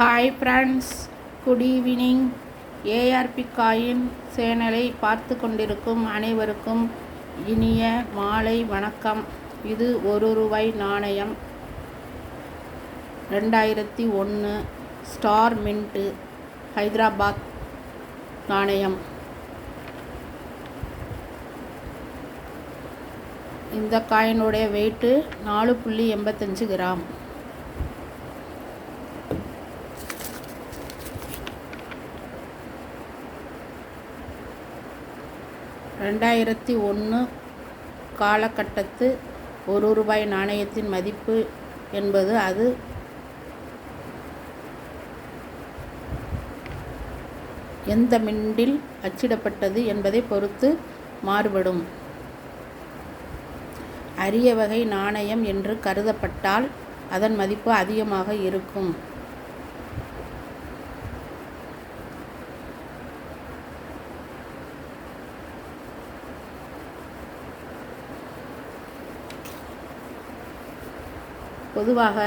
Hi friends. Good evening. ARP coin சேனலை பார்த்து கொண்டிருக்கும் அனைவருக்கும் இனிய மாலை வணக்கம். இது ஒரு ரூபாய் நாணயம். ரெண்டாயிரத்தி ஒன்று ஸ்டார் மின்ட்டு ஹைதராபாத் நாணயம். இந்த காயினுடைய வெயிட்டு நாலு புள்ளி எண்பத்தஞ்சு கிராம். ரெண்டாயிரத்தி ஒன்று காலகட்டத்து ஒரு ரூபாய் நாணயத்தின் மதிப்பு என்பது அது எந்த மிண்டில் அச்சிடப்பட்டது என்பதை பொறுத்து மாறுபடும். அரிய வகை நாணயம் என்று கருதப்பட்டால் அதன் மதிப்பு அதிகமாக இருக்கும். பொதுவாக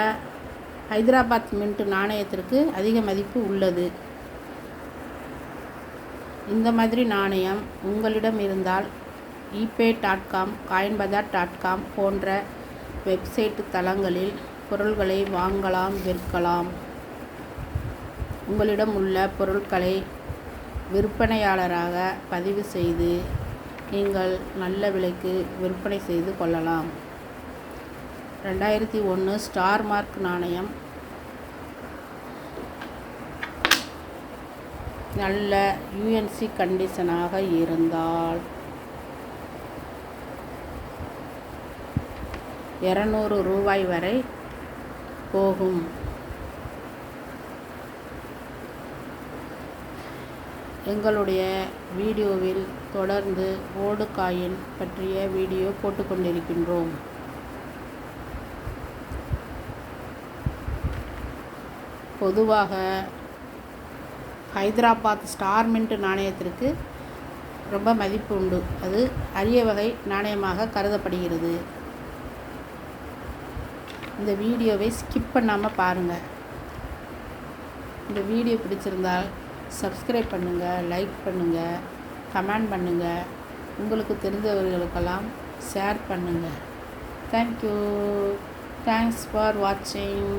ஹைதராபாத் மின்ட் நாணயத்திற்கு அதிக மதிப்பு உள்ளது. இந்த மாதிரி நாணயம் உங்களிடம் இருந்தால் eBay dot com coin bazaar dot com போன்ற வெப்சைட் தளங்களில் பொருள்களை வாங்கலாம் விற்கலாம். உங்களிடம் உள்ள பொருட்களை விற்பனையாளராக பதிவு செய்து நீங்கள் நல்ல விலைக்கு விற்பனை செய்து கொள்ளலாம். ரெண்டாயிரத்தி ஒன்று ஸ்டார் மார்க் நாணயம். நல்ல யூஎன்சி கண்டிஷனாக இருந்தால் இரநூறு ரூபாய் வரை போகும். எங்களுடைய வீடியோவில் தொடர்ந்து ஓடு காயின் பற்றிய வீடியோ போட்டுக்கொண்டிருக்கின்றோம். பொதுவாக ஹைதராபாத் ஸ்டார் மின்ட் நாணயத்திற்கு ரொம்ப மதிப்பு உண்டு. அது அரிய வகை நாணயமாக கருதப்படுகிறது. இந்த வீடியோவை ஸ்கிப் பண்ணாமல் பாருங்கள் இந்த வீடியோ பிடிச்சிருந்தால் சப்ஸ்கிரைப் பண்ணுங்கள் லைக் பண்ணுங்கள் கமெண்ட் பண்ணுங்கள் உங்களுக்கு தெரிந்தவர்களுக்கெல்லாம் ஷேர் பண்ணுங்கள் தேங்க்யூ தேங்க்ஸ் ஃபார் வாட்சிங்